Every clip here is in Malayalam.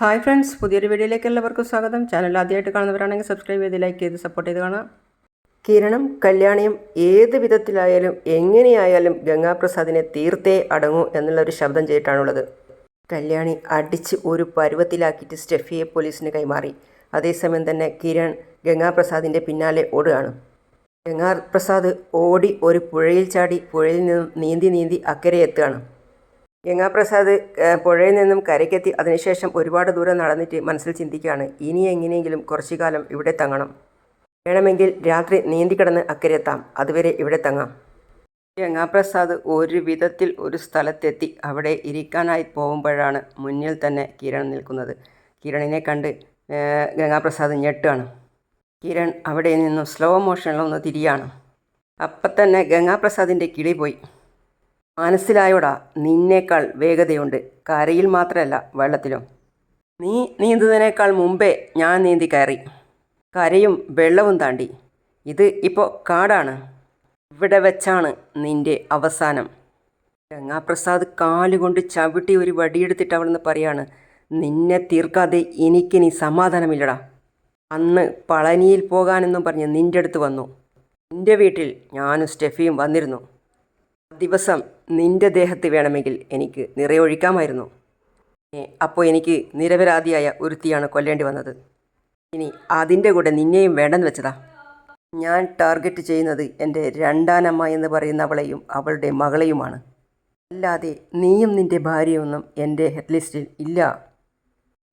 ഹായ് ഫ്രണ്ട്സ് പുതിയൊരു വീഡിയോയിലേക്ക് എല്ലാവർക്കും സ്വാഗതം. ചാനൽ ആദ്യമായിട്ട് കാണുന്നവരാണെങ്കിൽ സബ്സ്ക്രൈബ് ചെയ്ത് ലൈക്ക് ചെയ്ത് സപ്പോർട്ട് ചെയ്ത് കാണാം. കിരണം കല്യാണിയും ഏത് വിധത്തിലായാലും എങ്ങനെയായാലും ഗംഗാപ്രസാദിനെ തീർത്തേ അടങ്ങൂ എന്നുള്ളൊരു ശബ്ദം ചെയ്തിട്ടാണുള്ളത്. കല്യാണി അടിച്ച് ഒരു പരുവത്തിലാക്കിയിട്ട് സ്റ്റെഫിയെ പോലീസിന് കൈമാറി. അതേസമയം തന്നെ കിരൺ ഗംഗാപ്രസാദിന്റെ പിന്നാലെ ഓടുകയാണ്. ഗംഗാപ്രസാദ് ഓടി ഒരു പുഴയിൽ ചാടി പുഴയിൽ നിന്നും നീന്തി നീന്തി അക്കരെ എത്തുകയാണ്. ഗംഗാപ്രസാദ് പുഴയിൽ നിന്നും കരയ്ക്കെത്തി അതിനുശേഷം ഒരുപാട് ദൂരം നടന്നിട്ട് മനസ്സിൽ ചിന്തിക്കുകയാണ് ഇനി എങ്ങനെയെങ്കിലും കുറച്ചു കാലം ഇവിടെ തങ്ങണം. വേണമെങ്കിൽ രാത്രി നീന്തിക്കിടന്ന് കിടന്ന് അക്കരെത്താം അതുവരെ ഇവിടെ തങ്ങാം. ഗംഗാപ്രസാദ് ഒരു വിധത്തിൽ ഒരു സ്ഥലത്തെത്തി അവിടെ ഇരിക്കാനായി പോകുമ്പോഴാണ് മുന്നിൽ തന്നെ കിരൺ നിൽക്കുന്നത്. കിരണിനെ കണ്ട് ഗംഗാപ്രസാദ് ഞെട്ടുകയാണ്. കിരൺ അവിടെ നിന്നും സ്ലോ മോഷനിലൊന്ന് തിരിയാണ്. അപ്പം തന്നെ ഗംഗാപ്രസാദിന്റെ കിളി പോയി. മനസ്സിലായോടാ നിന്നേക്കാൾ വേഗതയുണ്ട്. കരയിൽ മാത്രമല്ല വെള്ളത്തിലും. നീ നീന്തുന്നതിനേക്കാൾ മുമ്പേ ഞാൻ നീന്തി കയറി. കരയും വെള്ളവും താണ്ടി. ഇത് ഇപ്പോൾ കാടാണ്. ഇവിടെ വെച്ചാണ് നിന്റെ അവസാനം. ഗംഗാപ്രസാദ് കാലുകൊണ്ട് ചവിട്ടി ഒരു വടിയെടുത്തിട്ട് അവളെന്ന് പറയാണ് നിന്നെ തീർക്കാതെ എനിക്കിനി സമാധാനമില്ലടാ. അന്ന് പളനിയിൽ പോകാനെന്നും പറഞ്ഞ് നിന്റെ അടുത്ത് വന്നു. നിന്റെ വീട്ടിൽ ഞാനും സ്റ്റെഫിയും വന്നിരുന്നു. ദിവസം നിന്റെ ദേഹത്ത് വേണമെങ്കിൽ എനിക്ക് നിറയൊഴിക്കാമായിരുന്നു. അപ്പോൾ എനിക്ക് നിരപരാധിയായ ഒരുത്തിയാണ് കൊല്ലേണ്ടി വന്നത്. ഇനി അതിന്റെ കൂടെ നിന്നെയും വേണ്ടെന്ന് വെച്ചതാ. ഞാൻ ടാർഗറ്റ് ചെയ്യുന്നത് എന്റെ രണ്ടാനമ്മ എന്ന് പറയുന്ന അവളെയും അവളുടെ മകളെയുമാണ്. അല്ലാതെ നീയും നിന്റെ ഭാര്യയൊന്നും എന്റെ ഹെഡ് ലിസ്റ്റിൽ ഇല്ല.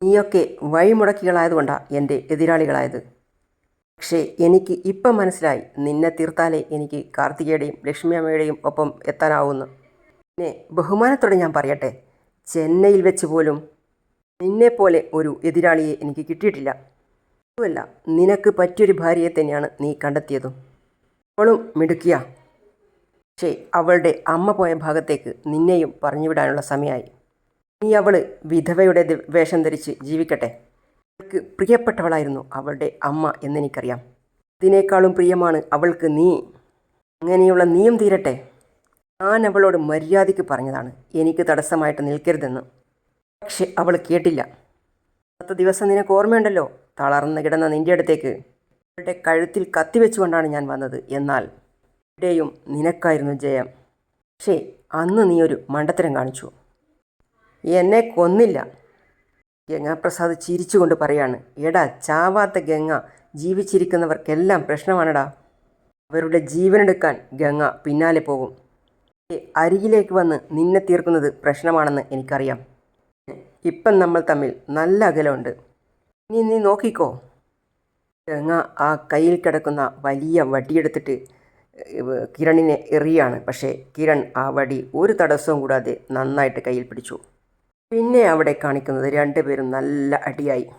നീയൊക്കെ വഴിമുടക്കികളായതുകൊണ്ടാണ് എന്റെ എതിരാളികളായത്. പക്ഷേ എനിക്ക് ഇപ്പം മനസ്സിലായി നിന്നെ തീർത്താലേ എനിക്ക് കാർത്തികയുടെയും ലക്ഷ്മി അമ്മയുടെയും ഒപ്പം എത്താനാവുന്നു. പിന്നെ ബഹുമാനത്തോടെ ഞാൻ പറയട്ടെ ചെന്നൈയിൽ വെച്ച് പോലും നിന്നെപ്പോലെ ഒരു എതിരാളിയെ എനിക്ക് കിട്ടിയിട്ടില്ല. അതുമല്ല നിനക്ക് പറ്റിയൊരു ഭാര്യയെ തന്നെയാണ് നീ കണ്ടെത്തിയതും. അവളും മിടുക്കിയ. പക്ഷേ അവളുടെ അമ്മ പോയ ഭാഗത്തേക്ക് നിന്നെയും പറഞ്ഞുവിടാനുള്ള സമയമായി. നീ അവൾ വിധവയുടെ വേഷം ധരിച്ച് ജീവിക്കട്ടെ. അവൾക്ക് പ്രിയപ്പെട്ടവളായിരുന്നു അവളുടെ അമ്മ എന്നെനിക്കറിയാം. ഇതിനേക്കാളും പ്രിയമാണ് അവൾക്ക് നീ. അങ്ങനെയുള്ള നീയും തീരട്ടെ. ഞാൻ അവളോട് മര്യാദയ്ക്ക് പറഞ്ഞതാണ്. എനിക്ക് തടസ്സമായിട്ട് നിൽക്കരുതെന്ന്. പക്ഷെ അവൾ കേട്ടില്ല. പത്ത് ദിവസം നിനക്ക് ഓർമ്മയുണ്ടല്ലോ? തളർന്ന് കിടന്ന നിന്റെ അടുത്തേക്ക്. അവളുടെ കഴുത്തിൽ കത്തി വെച്ചുകൊണ്ടാണ് ഞാൻ വന്നത്. എന്നാൽ ഇവിടെയും നിനക്കായിരുന്നു ജയം. പക്ഷേ അന്ന് നീ ഒരു മണ്ടത്തരം കാണിച്ചു. എന്നെ കൊന്നില്ല. ഗംഗാപ്രസാദ് ചിരിച്ചുകൊണ്ട് പറയാണ് എടാ ചാവാത്ത ഗംഗ ജീവിച്ചിരിക്കുന്നവർക്കെല്ലാം പ്രശ്നമാണെടാ. അവരുടെ ജീവനെടുക്കാൻ ഗംഗ പിന്നാലെ പോകും. അരികിലേക്ക് വന്ന് നിന്നെ തീർക്കുന്നത് പ്രശ്നമാണെന്ന് എനിക്കറിയാം. ഇപ്പം നമ്മൾ തമ്മിൽ നല്ല അകലമുണ്ട്. ഇനി നീ നോക്കിക്കോ. ഗംഗ ആ കയ്യിൽ കിടക്കുന്ന വലിയ വടിയെടുത്തിട്ട് കിരണിനെ എറിയാണ്. പക്ഷേ കിരൺ ആ വടി ഒരു തടസ്സവും കൂടാതെ നന്നായിട്ട് കയ്യിൽ പിടിച്ചു. പിന്നെ അവിടെ കാണിക്കുന്നത് രണ്ടുപേരും നല്ല അടിയായി.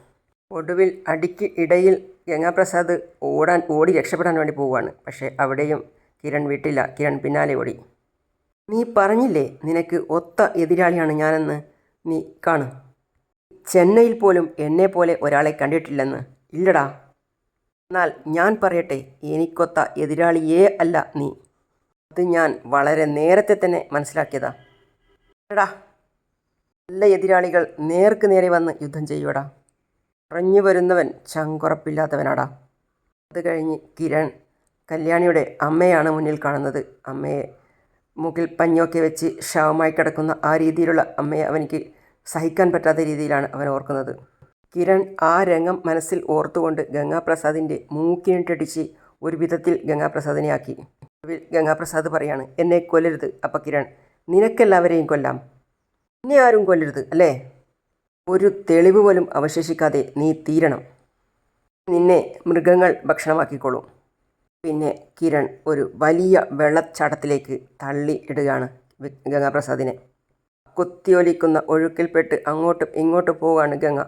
ഒടുവിൽ അടിക്ക് ഇടയിൽ ഗംഗാപ്രസാദ് ഓടാൻ ഓടി രക്ഷപ്പെടാൻ വേണ്ടി പോവുകയാണ്. പക്ഷേ അവിടെയും കിരൺ വിട്ടില്ല. കിരൺ പിന്നാലെ ഓടി. നീ പറഞ്ഞില്ലേ നിനക്ക് ഒത്ത എതിരാളിയാണ് ഞാനെന്ന് നീ കാണും. ചെന്നൈയിൽ പോലും എന്നെ പോലെ ഒരാളെ കണ്ടിട്ടില്ലെന്ന്. ഇല്ലടാ. എന്നാൽ ഞാൻ പറയട്ടെ എനിക്കൊത്ത എതിരാളിയേ അല്ല നീ. അത് ഞാൻ വളരെ നേരത്തെ തന്നെ മനസ്സിലാക്കിയതാ. എടാ നല്ല എതിരാളികൾ നേർക്ക് നേരെ വന്ന് യുദ്ധം ചെയ്യുവടാ. പറഞ്ഞു വരുന്നവൻ ചങ്കുറപ്പില്ലാത്തവനാടാ. അത് കഴിഞ്ഞ് കിരൺ കല്യാണിയുടെ അമ്മയാണ് മുന്നിൽ കാണുന്നത്. അമ്മയെ മുകിൽ പഞ്ഞൊക്കെ വെച്ച് ശവമായി കിടക്കുന്ന ആ രീതിയിലുള്ള അമ്മയെ അവനിക്ക് സഹിക്കാൻ പറ്റാത്ത രീതിയിലാണ് അവൻ ഓർക്കുന്നത്. കിരൺ ആ രംഗം മനസ്സിൽ ഓർത്തുകൊണ്ട് ഗംഗാപ്രസാദിന്റെ മൂക്കിനിട്ടടിച്ച് ഒരു വിധത്തിൽ ഗംഗാപ്രസാദിനെ ആക്കി. ഗംഗാപ്രസാദ് പറയാണ് എന്നെ കൊല്ലരുത് അപ്പം കിരൺ നിനക്കെല്ലാവരെയും കൊല്ലാം. എന്നെ ആരും കൊല്ലരുത് അല്ലേ? ഒരു തെളിവ് പോലും അവശേഷിക്കാതെ നീ തീരണം. നിന്നെ മൃഗങ്ങൾ ഭക്ഷണമാക്കിക്കോളും. പിന്നെ കിരൺ ഒരു വലിയ വെള്ളച്ചാട്ടത്തിലേക്ക് തള്ളി ഇടുകയാണ് ഗംഗാപ്രസാദിനെ. കുത്തിയൊലിക്കുന്ന ഒഴുക്കിൽപ്പെട്ട് അങ്ങോട്ടും ഇങ്ങോട്ടും പോവുകയാണ് ഗംഗ.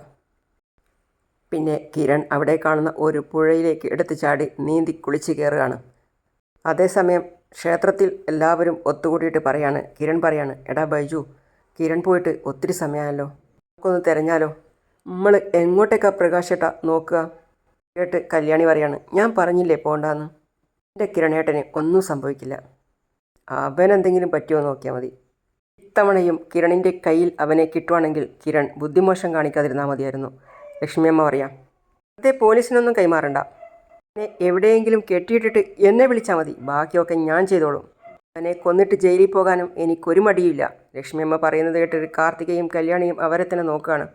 പിന്നെ കിരൺ അവിടെ കാണുന്ന ഒരു പുഴയിലേക്ക് എടുത്തു ചാടി നീന്തി കുളിച്ച് കയറുകയാണ്. അതേസമയം ക്ഷേത്രത്തിൽ എല്ലാവരും ഒത്തുകൂടിയിട്ട് പറയാണ് കിരൺ പറയാണ് എടാ ബൈജു കിരൺ പോയിട്ട് ഒത്തിരി സമയമായല്ലോ നമുക്കൊന്ന് തിരഞ്ഞാലോ. നമ്മൾ എങ്ങോട്ടേക്കാ പ്രകാശേട്ട നോക്കുക? കേട്ട് കല്യാണി പറയാണ് ഞാൻ പറഞ്ഞില്ലേ പോകണ്ടെന്ന് എന്റെ കിരണേട്ടന് ഒന്നും സംഭവിക്കില്ല. അവൻ എന്തെങ്കിലും പറ്റുമോ നോക്കിയാൽ മതി. ഇത്തവണയും കിരണിന്റെ കയ്യിൽ അവനെ കിട്ടുവാണെങ്കിൽ കിരൺ ബുദ്ധിമോശം കാണിക്കാതിരുന്നാൽ മതിയായിരുന്നു. ലക്ഷ്മിയമ്മ പറയാം അതേ പോലീസിനൊന്നും കൈമാറണ്ട. എന്നെ എവിടെയെങ്കിലും കെട്ടിയിട്ടിട്ട് എന്നെ വിളിച്ചാൽ മതി. ബാക്കിയൊക്കെ ഞാൻ ചെയ്തോളും. അവനെ കൊന്നിട്ട് ജയിലിൽ പോകാനും എനിക്കൊരു മടിയില്ല ലക്ഷ്മിയമ്മ പറയുന്നത് കേട്ട് കാർത്തികയും കല്യാണിയും അവരെ തന്നെ നോക്കുകയാണ്.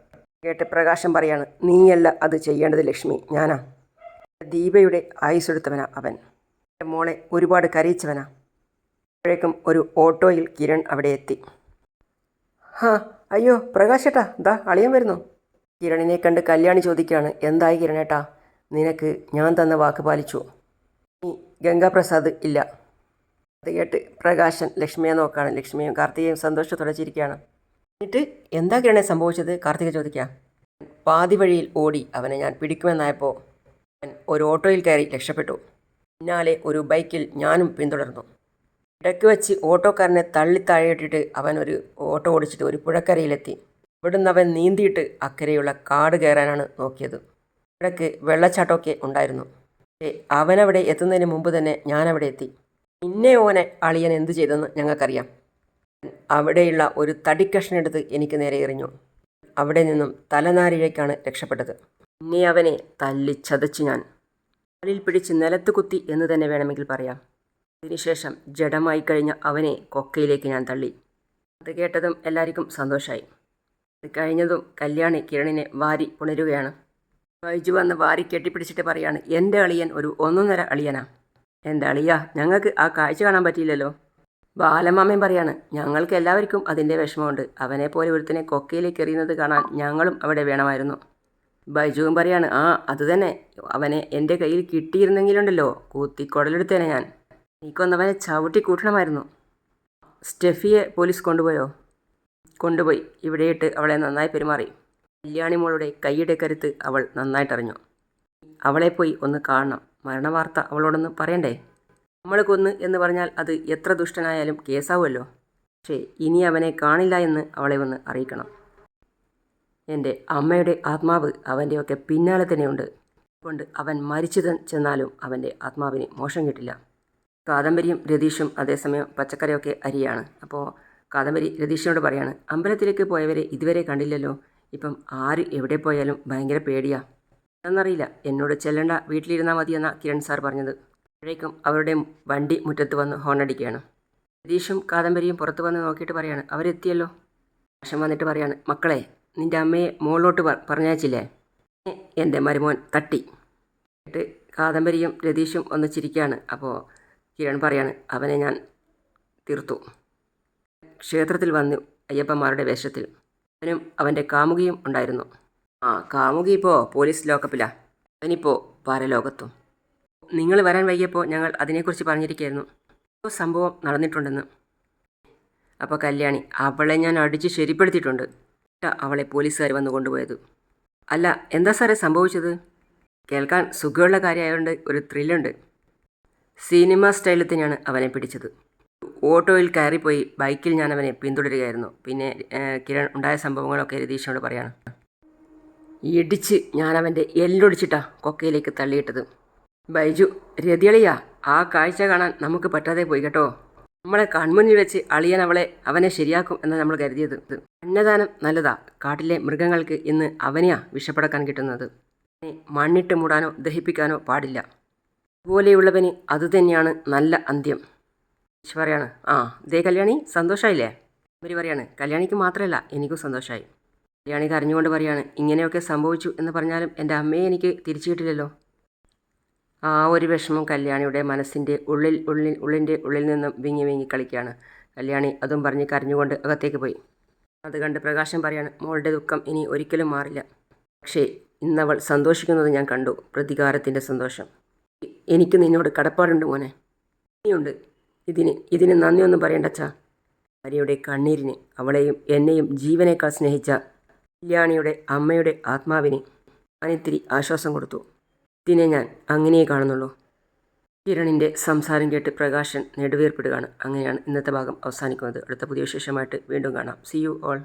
കേട്ട് പ്രകാശം പറയാണ് നീയല്ല അത് ചെയ്യേണ്ടത് ലക്ഷ്മി ഞാനാ. ദീപയുടെ ആയുസ്സെടുത്തവനാ അവൻ. എന്റെ മോളെ ഒരുപാട് കരയിച്ചവനാ. അപ്പോഴേക്കും ഒരു ഓട്ടോയിൽ കിരൺ അവിടെ എത്തി. ഹാ അയ്യോ പ്രകാശേട്ടാ ദാ അളിയൻ വരുന്നു. കിരണിനെ കണ്ട് കല്യാണി ചോദിക്കുകയാണ് എന്തായി കിരണേട്ടാ നിനക്ക് ഞാൻ തന്ന വാക്ക് പാലിച്ചു? നീ ഗംഗാപ്രസാദ് ഇല്ല. അത് കേട്ട് പ്രകാശൻ ലക്ഷ്മിയെ നോക്കുകയാണ്. ലക്ഷ്മിയും കാർത്തികയും സന്തോഷത്തോടെ ചിരിക്കുകയാണ് എന്നിട്ട് എന്താ കിരണേ സംഭവിച്ചത്? കാർത്തിക ചോദിക്കാം പാതി വഴിയിൽ ഓടി അവനെ ഞാൻ പിടിക്കുമെന്നായപ്പോൾ അവൻ ഒരു ഓട്ടോയിൽ കയറി രക്ഷപ്പെട്ടു. പിന്നാലെ ഒരു ബൈക്കിൽ ഞാനും പിന്തുടർന്നു. ഇടയ്ക്ക് വെച്ച് ഓട്ടോക്കാരനെ തള്ളി താഴെയിട്ടിട്ട് അവൻ ഒരു ഓട്ടോ ഓടിച്ചിട്ട് ഒരു പുഴക്കരയിലെത്തി. ഇവിടുന്ന് അവൻ നീന്തിയിട്ട് അക്കരയുള്ള കാട് കയറാനാണ് നോക്കിയത്. ഇടയ്ക്ക് വെള്ളച്ചാട്ടമൊക്കെ ഉണ്ടായിരുന്നു. അവനവിടെ എത്തുന്നതിന് മുമ്പ് തന്നെ ഞാനവിടെ എത്തി. പിന്നെ ഓനെ അളിയൻ എന്തു ചെയ്തെന്ന് ഞങ്ങൾക്കറിയാം. അവിടെയുള്ള ഒരു തടിക്കഷ്ണെടുത്ത് എനിക്ക് നേരെ എറിഞ്ഞു. അവിടെ നിന്നും തലനാരിഴയ്ക്കാണ് രക്ഷപ്പെട്ടത്. പിന്നെ അവനെ തല്ലി ചതച്ചു ഞാൻ. കാലിൽ പിടിച്ച് നിലത്ത് കുത്തി എന്ന് തന്നെ വേണമെങ്കിൽ പറയാം. അതിനുശേഷം ജഡമായി കഴിഞ്ഞ അവനെ കൊക്കയിലേക്ക് ഞാൻ തള്ളി. അത് കേട്ടതും എല്ലാവർക്കും സന്തോഷമായി അത് കഴിഞ്ഞതും കല്യാണി കിരണിനെ വാരി പുണരുകയാണ്. ബൈജു വന്ന് വാരി കെട്ടിപ്പിടിച്ചിട്ട് പറയാണ് എന്റെ അളിയൻ ഒരു ഒന്നൊന്നര അളിയനാ. എന്റെ അളിയ ഞങ്ങൾക്ക് ആ കാഴ്ച കാണാൻ പറ്റിയില്ലല്ലോ. ബാലമാമയും പറയാണ് ഞങ്ങൾക്ക് എല്ലാവർക്കും അതിന്റെ വിഷമമുണ്ട്. അവനെ പോലെ ഒരുത്തനെ കൊക്കയിലേക്ക് എറിയുന്നത് കാണാൻ ഞങ്ങളും അവിടെ വേണമായിരുന്നു. ബൈജുവും പറയാണ് ആ അതുതന്നെ അവനെ എന്റെ കയ്യിൽ കിട്ടിയിരുന്നെങ്കിലുണ്ടല്ലോ. കൂത്തിക്കുടലെടുത്തേനെ ഞാൻ. നീക്കൊന്നവനെ ചവിട്ടി കൂട്ടണമായിരുന്നു. സ്റ്റെഫിയെ പോലീസ് കൊണ്ടുപോയോ? കൊണ്ടുപോയി. ഇവിടെയിട്ട് അവളെ നന്നായി പെരുമാറി. കല്യാണി മോളുടെ കൈയുടെ കരുത്ത് അവൾ നന്നായിട്ടറിഞ്ഞു. അവളെ പോയി ഒന്ന് കാണണം. മരണവാർത്ത അവളോടൊന്ന് പറയണ്ടേ? നമ്മൾ കൊന്ന് എന്ന് പറഞ്ഞാൽ അത് എത്ര ദുഷ്ടനായാലും കേസാവുമല്ലോ. പക്ഷേ ഇനി അവനെ കാണില്ല എന്ന് അവളെ ഒന്ന് അറിയിക്കണം. എന്റെ അമ്മയുടെ ആത്മാവ് അവന്റെയൊക്കെ പിന്നാലെ തന്നെയുണ്ട്. കൊണ്ട് അവൻ മരിച്ചു ചെന്നാലും അവന്റെ ആത്മാവിന് മോശം കിട്ടില്ല. കാദംബരിയും രതീഷും അതേസമയം പച്ചക്കറിയൊക്കെ അരിയാണ്. അപ്പോൾ കാദംബരി രതീഷിനോട് പറയാണ് അമ്പലത്തിലേക്ക് പോയവരെ ഇതുവരെ കണ്ടില്ലല്ലോ. ഇപ്പം ആര് എവിടെ പോയാലും ഭയങ്കര പേടിയാ. എന്നറിയില്ല എന്നോട് ചെല്ലണ്ട വീട്ടിലിരുന്നാൽ മതിയെന്ന കിരൺ സാർ പറഞ്ഞത്. അപ്പോഴേക്കും അവരുടെ വണ്ടി മുറ്റത്ത് വന്ന് ഹോണടിക്കുകയാണ്. രതീഷും കാദംബരിയും പുറത്ത് വന്ന് നോക്കിയിട്ട് പറയാണ് അവരെത്തിയല്ലോ. വർഷം വന്നിട്ട് പറയാണ് മക്കളെ നിന്റെ അമ്മയെ മുകളിലോട്ട് പറഞ്ഞയച്ചില്ലേ? എന്റെ മരുമോൻ തട്ടി. എന്നിട്ട് കാദംബരിയും രതീഷും ഒന്ന് ചിരിക്കുകയാണ് അപ്പോൾ കിരൺ പറയാണ് അവനെ ഞാൻ തീർത്തു. ക്ഷേത്രത്തിൽ വന്ന് അയ്യപ്പന്മാരുടെ വേഷത്തിൽ. അവനും അവന്റെ കാമുകിയും ഉണ്ടായിരുന്നു. ആ കാമുകി ഇപ്പോൾ പോലീസ് ലോക്കപ്പിലാ. അവനിപ്പോൾ പരലോകത്തും. നിങ്ങൾ വരാൻ വൈകിയപ്പോൾ ഞങ്ങൾ അതിനെക്കുറിച്ച് പറഞ്ഞിരിക്കുകയായിരുന്നു ഇപ്പോൾ സംഭവം നടന്നിട്ടുണ്ടെന്ന്. അപ്പോൾ കല്യാണി അവളെ ഞാൻ അടിച്ച് ശരിപ്പെടുത്തിയിട്ടുണ്ട്. അവളെ പോലീസുകാർ വന്നു കൊണ്ടുപോയത്. അല്ല എന്താ സാറേ സംഭവിച്ചത്? കേൾക്കാൻ സുഖമുള്ള കാര്യമായതുകൊണ്ട് ഒരു ത്രില്ലുണ്ട്. സിനിമ സ്റ്റൈലിൽ തന്നെയാണ് അവനെ പിടിച്ചത്. ഓട്ടോയിൽ കയറിപ്പോയി ബൈക്കിൽ ഞാൻ അവനെ പിന്തുടരുകയായിരുന്നു. പിന്നെ കിരൺ ഉണ്ടായ സംഭവങ്ങളൊക്കെ രതീഷിനോട് പറയാണ്. ഇടിച്ച് ഞാൻ അവന്റെ എല്ലൊടിച്ചിട്ടാ കൊക്കയിലേക്ക് തള്ളിയിട്ടത്. ബൈജു രതിയളിയ ആ കാഴ്ച കാണാൻ നമുക്ക് പറ്റാതെ പോയി കേട്ടോ. നമ്മളെ കൺമുന്നിൽ വെച്ച് അളിയൻ അവളെ അവനെ ശരിയാക്കും എന്ന് നമ്മൾ കരുതിയത്. അന്നദാനം നല്ലതാ. കാട്ടിലെ മൃഗങ്ങൾക്ക് ഇന്ന് അവനെയാ വിഷപ്പടക്കാൻ കിട്ടുന്നത്. മണ്ണിട്ട് മൂടാനോ ദഹിപ്പിക്കാനോ പാടില്ല. അതുപോലെയുള്ളവന് അതുതന്നെയാണ് നല്ല അന്ത്യം. പറയാണ് ആ ദേ കല്യാണി സന്തോഷമായില്ലേ ഇവർ പറയാണ് കല്യാണിക്ക് മാത്രമല്ല എനിക്കും സന്തോഷമായി കല്യാണി കരഞ്ഞുകൊണ്ട് പറയാണ് ഇങ്ങനെയൊക്കെ സംഭവിച്ചു എന്ന് പറഞ്ഞാലും എന്റെ അമ്മയെ എനിക്ക് തിരിച്ചു കിട്ടില്ലല്ലോ. ആ ഒരു വിഷമം കല്യാണിയുടെ മനസ്സിന്റെ ഉള്ളിൽ ഉള്ളിൽ ഉള്ളിന്റെ ഉള്ളിൽ നിന്നും വിങ്ങി വിങ്ങി കളിക്കുകയാണ്. കല്യാണി അതും പറഞ്ഞ് കരഞ്ഞുകൊണ്ട് അകത്തേക്ക് പോയി. അത് കണ്ട് പ്രകാശം പറയാണ് മോളുടെ ദുഃഖം ഇനി ഒരിക്കലും മാറില്ല. പക്ഷേ ഇന്നവൾ സന്തോഷിക്കുന്നത് ഞാൻ കണ്ടു പ്രതികാരത്തിന്റെ സന്തോഷം. എനിക്ക് നിന്നോട് കടപ്പാടുണ്ട് മോനെ. ഇനിയുണ്ട്. ഇതിന് ഇതിന് നന്ദിയൊന്നും പറയണ്ടച്ചാ ഭാര്യയുടെ കണ്ണീരിന് അവളെയും എന്നെയും ജീവനേക്കാൾ സ്നേഹിച്ച കല്യാണിയുടെ അമ്മയുടെ ആത്മാവിനെ അനിത്തിരി ആശ്വാസം കൊടുത്തു. ഇതിനെ ഞാൻ അങ്ങനെയേ കാണുന്നുള്ളൂ. കിരണിന്റെ സംസാരം കേട്ട് പ്രകാശൻ നെടുവേർപ്പെടുകയാണ്. അങ്ങനെയാണ് ഇന്നത്തെ ഭാഗം അവസാനിക്കുന്നത്. അടുത്ത പുതിയ വിശേഷമായിട്ട് വീണ്ടും കാണാം. C you all